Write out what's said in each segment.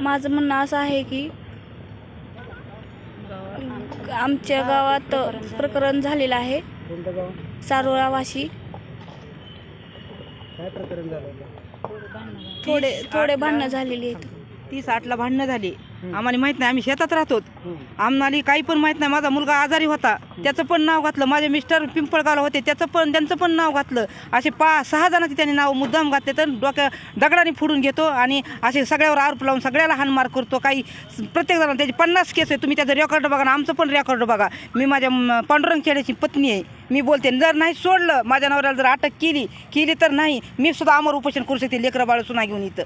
माझं म्हणणं असं आहे की आमच्या गावात प्रकरण झालेलं आहे. झालं? होतं? थोडे थोडे भांडणं झालेली आहेत. तीस आठला भांडणं झाली. आम्हाला माहीत नाही आम्ही शेतात राहतो. आम्हाला काही पण माहीत नाही माझा मुलगा आजारी होता. त्याचं पण नाव घातलं. माझे मिस्टर पिंपळगावला होते. त्याचं पण त्यांचं पण नाव घातलं. असे पा सहा जणांचे त्यांनी नाव मुद्दाम घातले तर डोक्या दगडाने फोडून घेतो आणि असे सगळ्यावर आरोप लावून सगळ्याला हानमार करतो. काही प्रत्येक जणांना त्याची पन्नास केस आहे तुम्ही त्याचं रेकॉर्ड बघा आणि आमचं पण रेकॉर्ड बघा. मी माझ्या पांडुरंग खेड्याची पत्नी आहे. मी बोलते जर नाही सोडलं माझ्या नवऱ्याला जर अटक केली केली तर नाही. मी सुद्धा अमर उपोषण करू शकते लेकरं बाळ सुना घेऊन इथं.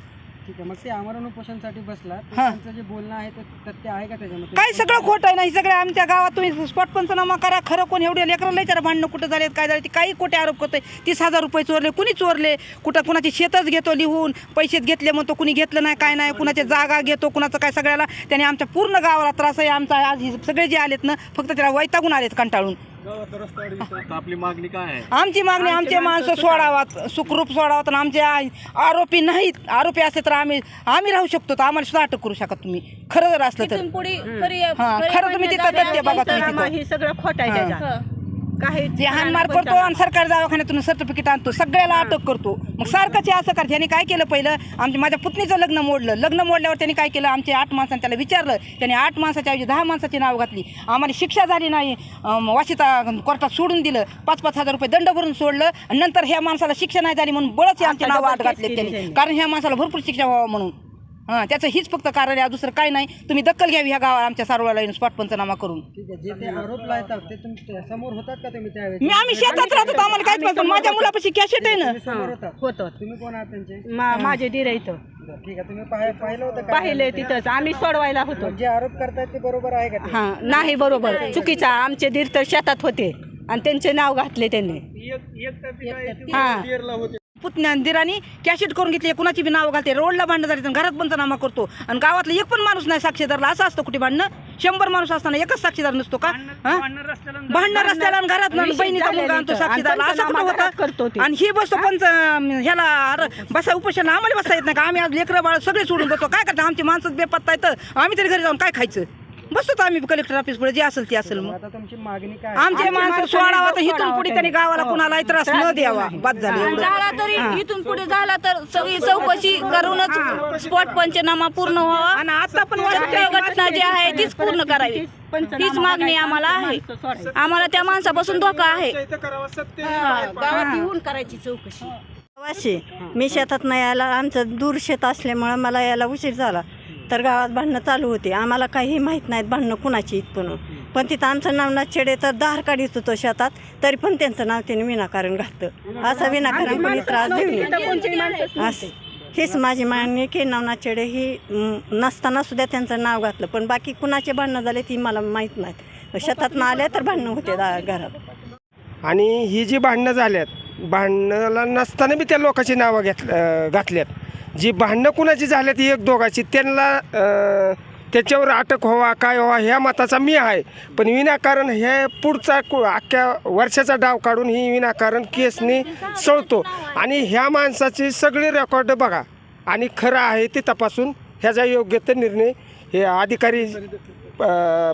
ठीक आहे. मग ते आमरण उपोषणासाठी बसला. तर हां. त्यांचं जे बोलणं आहे ते तथ्य आहे का त्याच्यामध्ये? काय सगळं खोटं आहे नाही सगळं आमच्या गावात तुम्ही स्पॉट पंचनामा करा. खरं कोण एवढे लेकराला विचारा भांडणं कुठं झालेत काय झाले ते काही खोटे आरोप करतोय. तीस हजार रुपये चोरले कुणी चोरले? कुठं कुणाची शेतच घेतो लिहून पैसे घेतले म्हणतो कुणी घेतलं नाही काय नाही कुणाच्या जागा घेतो कुणाचं काय सगळ्याला. त्याने आमच्या पूर्ण गावाला त्रास आहे. आमचा आज हे सगळे जे आलेत ना फक्त त्याला वैतागून आलेत कंटाळून. आपली मागणी काय आहे? आमची मागणी आमचे माणसं सोडावात सुखरूप सोडावात आणि आमचे आ- आरोपी नाहीत. आरोपी असले तर आम्ही आम्ही राहू शकतो तर आम्हाला सुद्धा अटक करू शकत तुम्ही. खरं जर असलं तर. पुढे खरी हा, खरं तुम्ही तिथं तथ्य बघा तुम्ही तिथं. हे सगळं खोट आहे हां. काही जे हानमार करतो आणि सरकारी दवाखान्यातून सर्टिफिकेट आणतो. सगळ्याला अटक करतो. मग सारखंच हे असं करते यांनी काय केलं पहिलं आमच्या माझ्या पुतणीचं लग्न मोडलं. लग्न मोडल्यावर त्यांनी काय केलं? आमचे आठ माणसांनी त्याला विचारलं. त्याने आठ माणसाच्या ऐवजी दहा माणसाची नाव घातली. आम्हाला शिक्षा झाली नाही. अं, वाशिता कोर्टात सोडून दिलं. पाच पाच हजार रुपये दंड भरून सोडलं. आणि नंतर ह्या माणसाला शिक्षा नाही झाली म्हणून बळच आमचे आता नाव केस घातले त्यांनी. त्यांनी. कारण ह्या माणसाला भरपूर शिक्षा व्हावं म्हणून. हां त्याचं हीच फक्त कारण आहे दुसरं काय नाही. तुम्ही दखल घ्यावी ह्या गावाला आमच्या सारोळ्याला येऊन स्पॉट पंचनामा करून. ठीक आहे जे ते आरोप लावतात ते तुमच्यासमोर होतात का तुम्ही त्यावेळेस? मी आम्ही शेतात राहतो आम्हाला काहीच माहिती पण माझ्या मुलापाशी कॅशेट आहे ना. तुम्ही समोर होतात. होतं. तुम्ही कोण आहात त्यांचे? मा- माझे धीर इथं बरं, ठीक आहे. तुम्ही पाह- पाहिलं होतं का? पाहिले तिथंच. आम्ही सोडवायला होतो. मग जे आरोप करतायत ते बरोबर आहे का ते? हा नाही बरोबर. चुकीचा. आमचे धीर तर शेतात होते. आणि त्यांचे नाव घातले त्यांनी. हा. पुतण्या दिरानी कॅशेट करून घेतली. कुणाची बी नाव घालते. रोडला भांडण झाले तर घरात पंचनामा करतो. आणि गावातलं एक पण माणूस नाही साक्षीदारला असं असतं कुठे भांडणं? शंभर माणूस असताना एकच साक्षीदार नसतो का? भांडणं रस्त्याला आणि घरात बहिणीचा मुलगा आणतो साक्षीदारला असं कुठं होतं? ते. आणि ही बसतो पंच ह्याला अरे बसा उपोषणला आम्हाला बसता येत नाही का? आम्ही आज लेकरं बाळ सगळे सोडून बसतो काय करतो? आमची माणसं बेपत्ता येतं आम्ही तरी घरी जाऊन काय खायचं? बसतो आम्ही कलेक्टर ऑफिस पुढे जे असेल ते असेल मग. आता तुमची मागणी काय? आहे? आमचे माणसं सोडावा तर इथून पुढे त्यांनी गावाला कुणाला त्रास न द्यावा. बाद झालं एवढं. झाला तरी इथून पुढे झाला तर सगळी चौकशी करूनच स्पॉट पंचनामा पूर्ण व्हावा. आणि आता पण सत्य घटना जी आहे तीच पूर्ण करावी. हीच मागणी आम्हाला आहे. आम्हाला त्या माणसापासून धोका आहे. वाशी मी शेतात नाही यायला आमचं दूर शेत असल्यामुळं मला यायला उशीर झाला. तर गावात भांडणं चालू होती. आम्हाला काही माहीत नाहीत भांडणं कुणाची इथून पण तिथं आमचं नाव नाचेडे तर दार काढीत होतो शेतात तरी पण त्यांचं नाव त्याने विनाकारण घातलं. असं विनाकारण कोणी त्रास देऊ असं हेच माझी मागणी की की नवनाचेडे ही नसताना सुद्धा त्यांचं नाव घातलं. पण बाकी कुणाचे भांडणं झाले ती मला माहीत नाहीत. शेतात ना तर भांडणं होते दा घरात. आणि ही जी भांडणं झाल्यात भांडणाला नसताना बी त्या लोकांची नावं घेत घातल्यात. जी भांडणं कुणाची झाल्यात एक दोघाची त्यांना त्याच्यावर अटक व्हावा काय व्हावा ह्या मताचा मी आहे. पण विनाकारण हे पुढचा कु अख्ख्या वर्षाचा डाव काढून ही विनाकारण केसने सळतो. आणि ह्या माणसाची सगळी रेकॉर्ड बघा. आणि खरं आहे ते तपासून ह्याचा योग्य ते निर्णय हे अधिकारी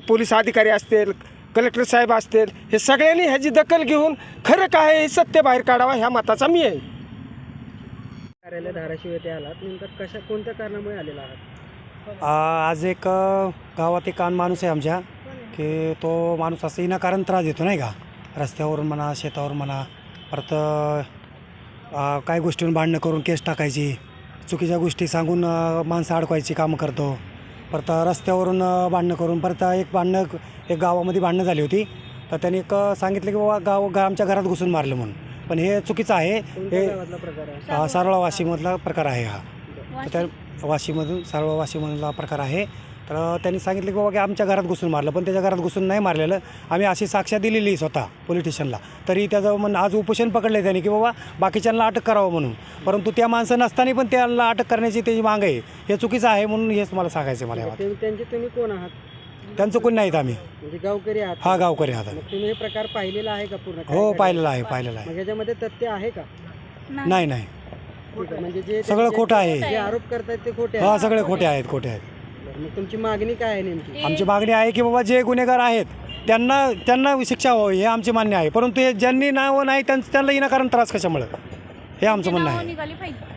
पोलीस अधिकारी असतील कलेक्टर साहेब असतील हे सगळ्यांनी ह्याची दखल घेऊन खरं काय आहे हे सत्य बाहेर काढावा ह्या मताचा मी आहे. कार्यालय धाराशिव येथे आलात. नंतर कशा कोणत्या कारणामुळे आलेला आहात? आज एक गावात एक कान माणूस आहे आमच्या की तो माणूस असं विनाकारण त्रास देतो नाही का? रस्त्यावरून म्हणा शेतावर म्हणा परत काही गोष्टीवर भांडणं करून केस टाकायची चुकीच्या गोष्टी सांगून माणसं अडकवायची कामं करतो. परत रस्त्यावरून भांडणं करून परत एक भांडणं एक गावामध्ये भांडणं झाली होती. तर त्यांनी एक सांगितलं की बाबा गाव आमच्या घरात घुसून मारलं म्हणून. पण हे चुकीचं आहे. हे प्रकार आहे. सारोळा वाशीमधला प्रकार आहे हा. तर त्या वाशीमधून सारोळा वाशीमधला प्रकार आहे. तर त्यांनी सांगितलं की बाबा की आमच्या घरात घुसून मारलं. पण त्याच्या घरात घुसून नाही मारलेलं. आम्ही अशी साक्ष दिलेली स्वतः पोलीस स्टेशनला. तरी त्याचं म्हण आज उपोषण पकडलं त्यांनी की बाबा बाकीच्यांना अटक करावं म्हणून. परंतु त्या माणसं नसताना पण त्यांना अटक करण्याची त्याची माग आहे. हे चुकीचं आहे म्हणून हेच मला सांगायचं आहे मला यावर. ते- त्यांचे तुम्ही कोण आहात? त्यांचं कोणी नाहीत आम्ही. म्हणजे गावकरी आहात. हा गावकरी आहात आम्ही. मग तुम्ही हे प्रकार पाहिलेला आहे का पूर्ण? काय हो? पाहिलेलं आहे पाहिलेलं आहे. मग याच्यामध्ये तथ्य आहे का? नाही. नाही ठीक आहे म्हणजे जे सगळं खोटं आहे. जे आरोप करतायत ते खोटे हा आहेत सगळे खोटे आहेत खोटे आहेत. मग तुमची मागणी काय आहे नेमकी? आमची मागणी आहे की बाबा जे गुन्हेगार आहेत त्यांना त्यांना शिक्षा व्हावी हे आमचे मान्य आहे. परंतु हे ज्यांनी नाव नाही त्यांचं त्यांना विनाकारण त्रास कशामुळे? हे आमचं म्हणणं आहे. निघाली पाहिजे.